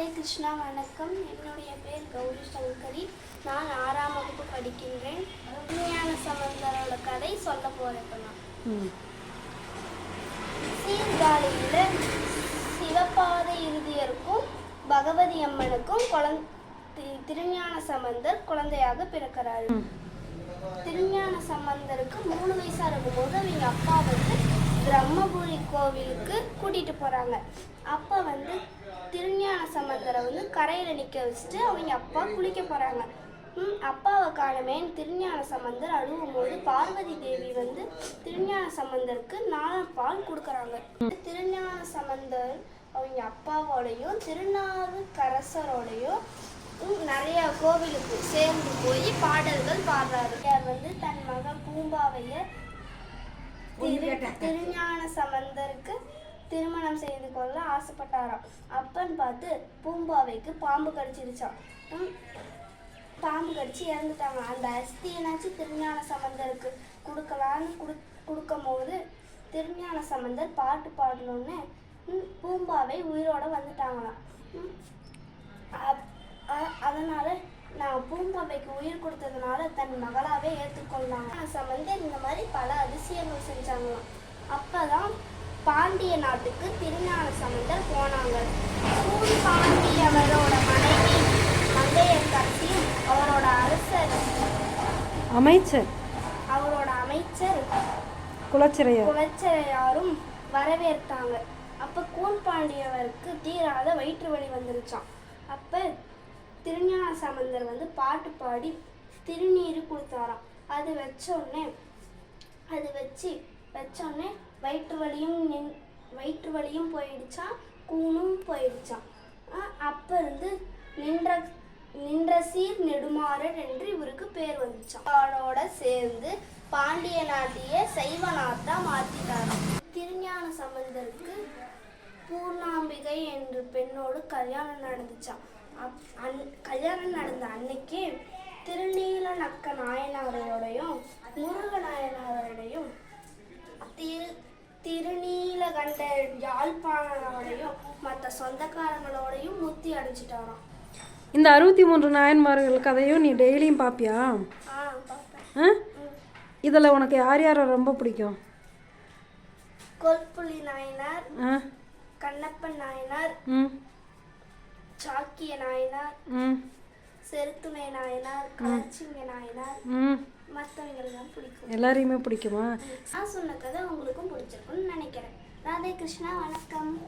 ராதே கிருஷ்ணா வணக்கம். என்னுடைய பேர் கௌரி சங்கரி. நான் ஆறாம் வகுப்பு படிக்கின்றேன். உண்மையான சம்பந்தரோட கதை சொல்ல போறேன் சீர்காழியில் சிவபாத இறுதியருக்கும் பகவதி அம்மனுக்கும் குழந்தை திருஞான சம்பந்தர் குழந்தையாக பிறக்கிறாரு. திருஞான சம்பந்தருக்கு மூணு வயசா இருக்கும்போது அவங்க அப்பா வந்து பிரம்மபுரி கோவிலுக்கு கூட்டிகிட்டு போகிறாங்க அப்பா வந்து திருஞான சம்பந்தரை வந்து கரையில் நிற்க வச்சுட்டு அவங்க அப்பா குளிக்க போகிறாங்க அப்பாவை காணமேன்னு திருஞான சம்பந்தர் அழுவும் போது பார்வதி தேவி வந்து திருஞான சம்பந்தருக்கு நாலாம் பால் கொடுக்குறாங்க. திருஞான சம்பந்தர் அவங்க அப்பாவோடையும் திருநாவுக்கரசரோடையும் நிறைய கோவிலுக்கு சேர்ந்து போய் பாடல்கள் பாடுறாரு. அவர் வந்து தன் மகன் பூம்பாவைய திருஞான சம்பந்தருக்கு திருமணம் செய்து கொள்ள ஆசைப்பட்டாராம். அப்பன்னு பார்த்து பூம்பாவைக்கு பாம்பு கடிச்சிருச்சான் பாம்பு கடிச்சு இறந்துட்டாங்க. அந்த அஸ்தியனாச்சும் திருஞான சம்பந்தருக்கு கொடுக்கலான்னு குடு கொடுக்கும் போது திருஞான சம்பந்தர் பாட்டு பாடணுன்னு ம், பூம்பாவை உயிரோட வந்துட்டாங்களாம். அதனால நான் பூம்பாவைக்கு உயிர் கொடுத்ததுனால தன் மகளாவே ஏற்றுக்கொண்டாங்க சம்பந்தர் இந்த மாதிரி பல அதிசயங்கள் செஞ்சாங்களாம் அப்பதான் பாண்டிய நாட்டுக்கு திருஞான சம்பந்தர் போனாங்க. சூரி பாண்டியவரோட மனைவி மங்கையர்கரசியும் அவரோட அரசர் அமைச்சர். அவரோட அமைச்சர் குலச்சிறையர். குலச்சரையாரும் வரவேற்றாங்க. அப்ப கூன்பாண்டியவருக்கு தீராத வயிற்று வலி வந்துருச்சாம். அப்ப திருஞான சம்பந்தர் வந்து பாட்டு பாடி திருநீர் கொடுத்தாராம். அது வச்ச உடனே அது வச்சு வச்சோடனே வயிற்று வலியும் நின் வயிற்று வலியும் போயிடுச்சான் கூணும் போயிடுச்சான் அப்போ இருந்து நின்ற நின்ற சீர் நெடுமாறன் என்று இவருக்கு பேர் வந்துச்சான் அவனோட சேர்ந்து பாண்டிய நாட்டிய சைவ நாட்டா திருஞான சம்பந்தருக்கு பூர்ணாம்பிகை என்ற பெண்ணோடு கல்யாணம் நடந்துச்சான் அப் அன் கல்யாணம் நடந்த அன்னைக்கு திருநீலநக்க நக்க முருக நாயனாரோடையும் திருநீலகண்ட யாழ்ப்பாணரோடையும் மற்ற சொந்தக்காரங்களோடையும் முத்தி அடைஞ்சிட்டாராம் இந்த அறுபத்தி மூன்று நாயன்மார்கள் கதையும் நீ டெய்லியும் பார்ப்பியா ஆ இதில் உனக்கு யார் யாரை ரொம்ப பிடிக்கும்? கொல்புலி நாயனார் கண்ணப்பன் நாயனார் சாக்கிய நாயனார் ம். செருத்துணை நாயனார் கலச்சிங்க நாயனார் ம் மற்றவங்களெல்லாம் பிடிக்கும். எல்லாரையுமே பிடிக்குமா? நான் சொன்ன கதை உங்களுக்கும் பிடிச்சிருக்கும்னு நினைக்கிறேன். ராதே கிருஷ்ணா வணக்கம்.